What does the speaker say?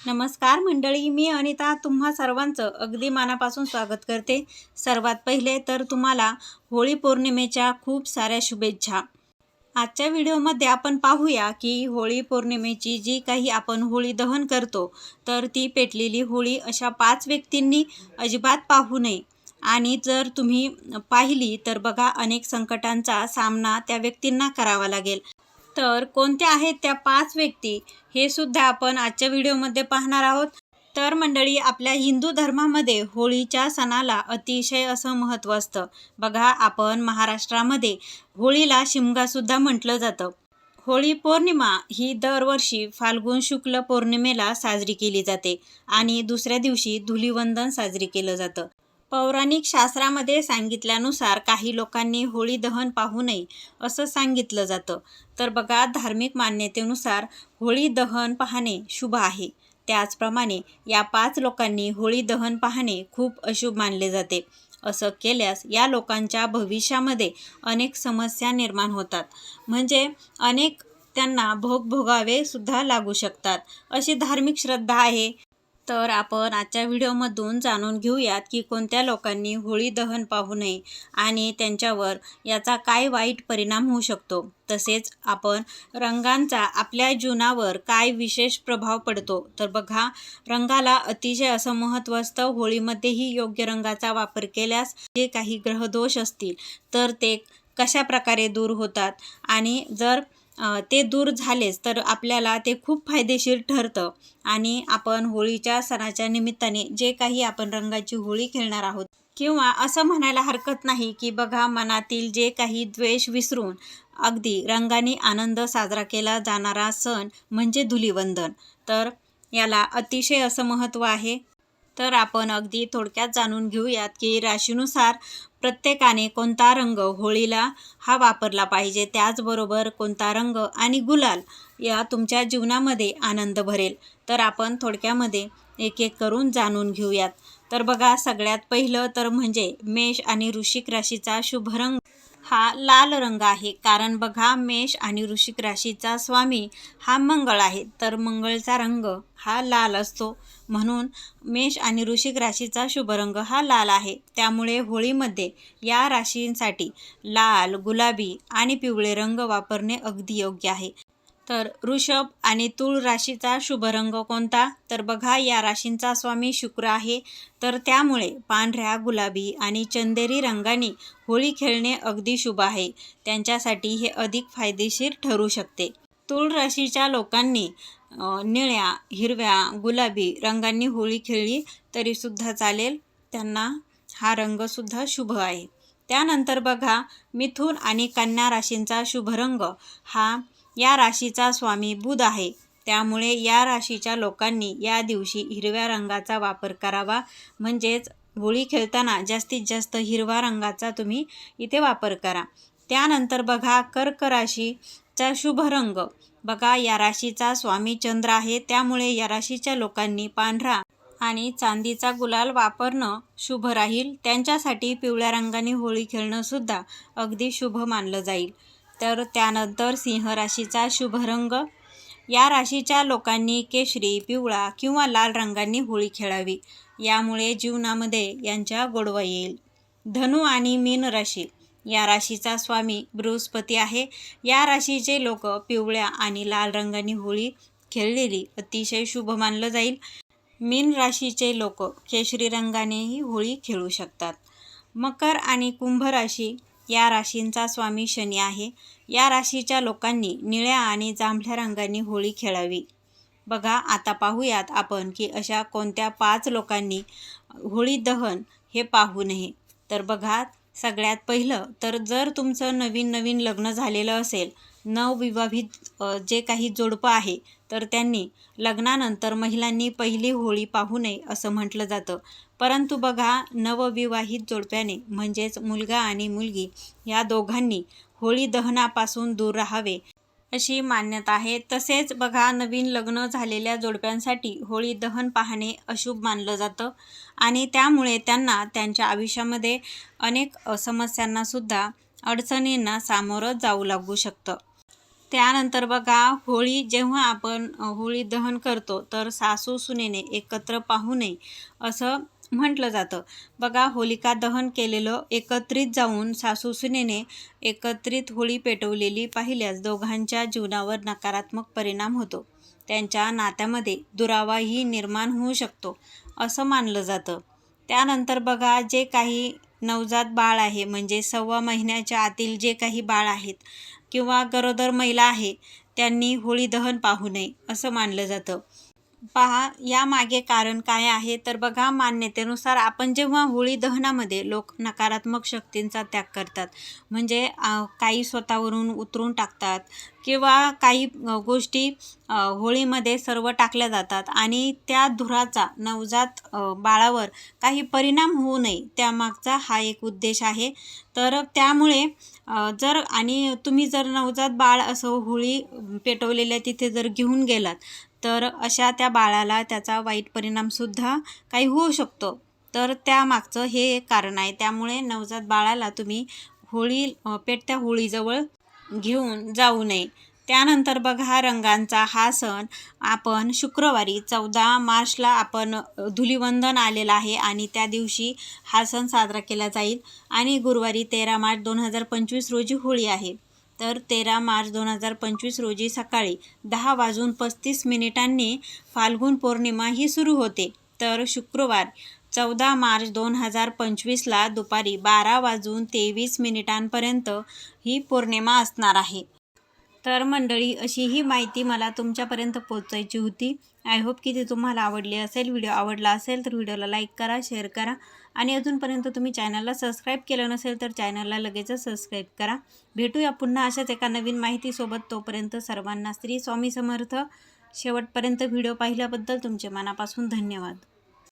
नमस्कार मंडळी मी अनिता तुम्हा सर्वांचं अगदी मनापासून स्वागत करते. सर्वात पहिले तर तुम्हाला होळी पौर्णिमेच्या खूप साऱ्या शुभेच्छा. आजच्या व्हिडिओमध्ये आपण पाहूया की होळी पौर्णिमेची जी काही आपण होळी दहन करतो तर ती पेटलेली होळी अशा पाच व्यक्तींनी अजिबात पाहू नये. आणि जर तुम्ही पाहिली तर बघा अनेक संकटांचा सामना त्या व्यक्तींना करावा लागेल. तर कोणत्या आहेत त्या पाच व्यक्ती हे सुद्धा आपण आजच्या व्हिडिओमध्ये पाहणार आहोत. तर मंडळी आपल्या हिंदू धर्मामध्ये होळीच्या सणाला अतिशय असं महत्त्व असतं. बघा आपण महाराष्ट्रामध्ये होळीला शिमगासुद्धा म्हटलं जातं. होळी पौर्णिमा ही दरवर्षी फाल्गुन शुक्ल पौर्णिमेला साजरी केली जाते आणि दुसऱ्या दिवशी धुलिवंदन साजरी केलं जातं. पौराणिक शास्त्रामध्ये सांगितल्यानुसार काही लोकांनी होळी दहन पाहू नये असं सांगितलं जातं. तर बघा धार्मिक मान्यतेनुसार होळी दहन पाहणे शुभ आहे. त्याचप्रमाणे या पाच लोकांनी होळी दहन पाहणे खूप अशुभ मानले जाते. असं केल्यास या लोकांच्या भविष्यामध्ये अनेक समस्या निर्माण होतात. म्हणजे अनेक त्यांना भोग भोगावे सुद्धा लागू शकतात. अशी धार्मिक श्रद्धा आहे. तर आपण आजच्या व्हिडिओमधून जाणून घेऊयात की कोणत्या लोकांनी होळी दहन पाहू नये आणि त्यांच्यावर याचा काय वाईट परिणाम होऊ शकतो. तसेच आपण रंगांचा आपल्या जीवनावर काय विशेष प्रभाव पडतो? तर बघा रंगाला अतिशय असं महत्त्व असतं. होळीमध्येही योग्य रंगाचा वापर केल्यास जे काही ग्रहदोष असतील तर ते कशा प्रकारे दूर होतात? आणि जर ते दूर झालेच तर आपल्याला ते खूप फायदेशीर ठरतं. आणि आपण होळीच्या सणाच्या निमित्ताने जे काही आपण रंगाची होळी खेळणार आहोत किंवा असं म्हणायला हरकत नाही की बघा मनातील जे काही द्वेष विसरून अगदी रंगाने आनंद साजरा केला जाणारा सण म्हणजे धुलिवंदन. तर याला अतिशय असं महत्त्व आहे. तर आपण अगदी थोडक्यात जाणून घेऊयात की राशीनुसार प्रत्येकाने कोणता रंग होळीला हा वापरला पाहिजे त्याचबरोबर कोणता रंग आणि गुलाल या तुमच्या जीवनामध्ये आनंद भरेल. तर आपण थोडक्यामध्ये एक एक करून जाणून घेऊयात. तर बघा सगळ्यात पहिलं तर म्हणजे मेष आणि ऋषिक राशीचा शुभ रंग हा लाल रंग आहे. कारण बघा मेष आणि ऋषिक राशीचा स्वामी हा मंगळ आहे. तर मंगळचा रंग हा लाल असतो. म्हणून मेष आणि ऋषिक राशीचा शुभ रंग हा लाल आहे. त्यामुळे होळीमध्ये या राशींसाठी लाल गुलाबी आणि पिवळे रंग वापरणे अगदी योग्य आहे. तर ऋषभ आणि तूळ राशीचा शुभ रंग कोणता? तर बघा या राशींचा स्वामी शुक्र आहे. तर त्यामुळे पांढऱ्या गुलाबी आणि चंदेरी रंगाने होळी खेळणे अगदी शुभ आहे. त्यांच्यासाठी हे अधिक फायदेशीर ठरू शकते. तूळ राशीच्या लोकांनी निळ्या हिरव्या गुलाबी रंगांनी होळी खेळली तरीसुद्धा चालेल. त्यांना हा रंगसुद्धा शुभ आहे. त्यानंतर बघा मिथून आणि कन्या राशींचा शुभ रंग हा या राशीचा स्वामी बुध आहे. त्यामुळे या राशीच्या लोकांनी या दिवशी हिरव्या रंगाचा वापर करावा. म्हणजेच होळी खेळताना जास्तीत जास्त हिरवा रंगाचा तुम्ही इथे वापर करा. त्यानंतर बघा कर्क राशीचा शुभ रंग. बघा या राशीचा स्वामी चंद्र आहे. त्यामुळे या राशीच्या लोकांनी पांढरा आणि चांदीचा गुलाल वापरणं शुभ राहील. त्यांच्यासाठी पिवळ्या रंगाने होळी खेळणंसुद्धा अगदी शुभ मानलं जाईल. तर त्यानंतर सिंह राशीचा शुभ रंग या राशीच्या लोकांनी केशरी पिवळा किंवा लाल रंगांनी होळी खेळावी. यामुळे जीवनामध्ये यांच्या गोडवा येईल. धनु आणि मीन राशी. या राशीचा स्वामी बृहस्पती आहे. या राशीचे लोक पिवळ्या आणि लाल रंगांनी होळी खेळलेली अतिशय शुभ मानलं जाईल. मीन राशीचे लोक केशरी रंगानेही होळी खेळू शकतात. मकर आणि कुंभ राशी या राशींचा स्वामी शनी आहे. या राशीच्या लोकांनी निळ्या आणि जांभळ्या रंगांनी होळी खेळावी. बघा आता पाहूयात आपण की अशा कोणत्या पाच लोकांनी होळी दहन हे पाहू नये. तर बघा सगळ्यात पहिलं तर जर तुमचं नवीन नवीन लग्न झालेलं असेल नवविवाहित जे काही जोडपं आहे तर त्यांनी लग्नानंतर महिलांनी पहिली होळी पाहू नये असं म्हटलं जातं. परंतु बघा नवविवाहित जोडप्याने म्हणजेच मुलगा आणि मुलगी या दोघांनी होळी दहनापासून दूर राहावे अशी मान्यता आहे. तसेच बघा नवीन लग्न झालेल्या जोडप्यांसाठी होळी दहन पाहणे अशुभ मानलं जातं आणि त्यामुळे त्यांना त्यांच्या आयुष्यामध्ये अनेक समस्यांनासुद्धा अडचणींना सामोरं जाऊ लागू शकतं. त्यानंतर बघा होळी जेव्हा आपण होळी दहन करतो तर सासू सुनेने एकत्र पाहू नये असं म्हटलं जातं. बघा होलिका दहन केलेलं एकत्रित जाऊन सासू सुनेने एकत्रित होळी पेटवलेली पाहिल्यास दोघांच्या जीवनावर नकारात्मक परिणाम होतो. त्यांच्या नात्यामध्ये दुरावाही निर्माण होऊ शकतो असं मानलं जातं. त्यानंतर बघा जे काही नवजात बाळ आहे म्हणजे सव्वा महिन्याच्या आतील जे काही बाळ आहेत किंवा गरोदर महिला आहे त्यांनी होळी दहन पाहू नये असं मानलं जातं. पहा यामागे कारण काय आहे? तर बघा मान्यतेनुसार आपण जेव्हा होळी दहनामध्ये लोक नकारात्मक शक्तींचा त्याग करतात म्हणजे काही स्वतःवरून उतरून टाकतात किंवा काही गोष्टी होळीमध्ये सर्व टाकल्या जातात आणि त्या धुराचा नवजात बाळावर काही परिणाम होऊ नये त्यामागचा हा एक उद्देश आहे. तर त्यामुळे जर आणि तुम्ही जर नवजात बाळ असं होळी पेटवलेल्या तिथे जर घेऊन गेलात तर अशा त्या बाळाला त्याचा वाईट परिणामसुद्धा काही होऊ शकतो. तर त्यामागचं हे एक कारण आहे. त्यामुळे नवजात बाळाला तुम्ही होळी पेटत्या होळीजवळ घेऊन जाऊ नये. त्यानंतर बघा रंगांचा हा सण. आपण शुक्रवारी चौदा मार्चला आपण धुलिवंदन आलेला आहे आणि त्या दिवशी हा सण साजरा केला जाईल. आणि गुरुवारी तेरा मार्च दोन हजार पंचवीस रोजी होळी आहे. तर तेरा मार्च दोन हजार पंचवीस रोजी सकाळी दहा वाजून पस्तीस मिनिटांनी फाल्गुन पौर्णिमा ही सुरू होते. तर शुक्रवार चौदा मार्च दोन हजार पंचवीसला दुपारी बारा वाजून तेवीस मिनिटांपर्यंत ही पौर्णिमा असणार आहे. तर मंडळी अशी ही माहिती मला तुमच्यापर्यंत पोहोचायची होती. आय होप की ती तुम्हाला आवडली असेल. व्हिडिओ आवडला असेल तर व्हिडिओला लाईक करा शेअर करा. आणि अजूनपर्यंत तुम्ही चॅनलला सबस्क्राईब केलं नसेल तर चॅनलला लगेचच सबस्क्राईब करा. भेटूया पुन्हा अशाच एका नवीन माहितीसोबत. तोपर्यंत सर्वांना श्री स्वामी समर्थ. शेवटपर्यंत व्हिडिओ पाहिल्याबद्दल तुमचे मनापासून धन्यवाद.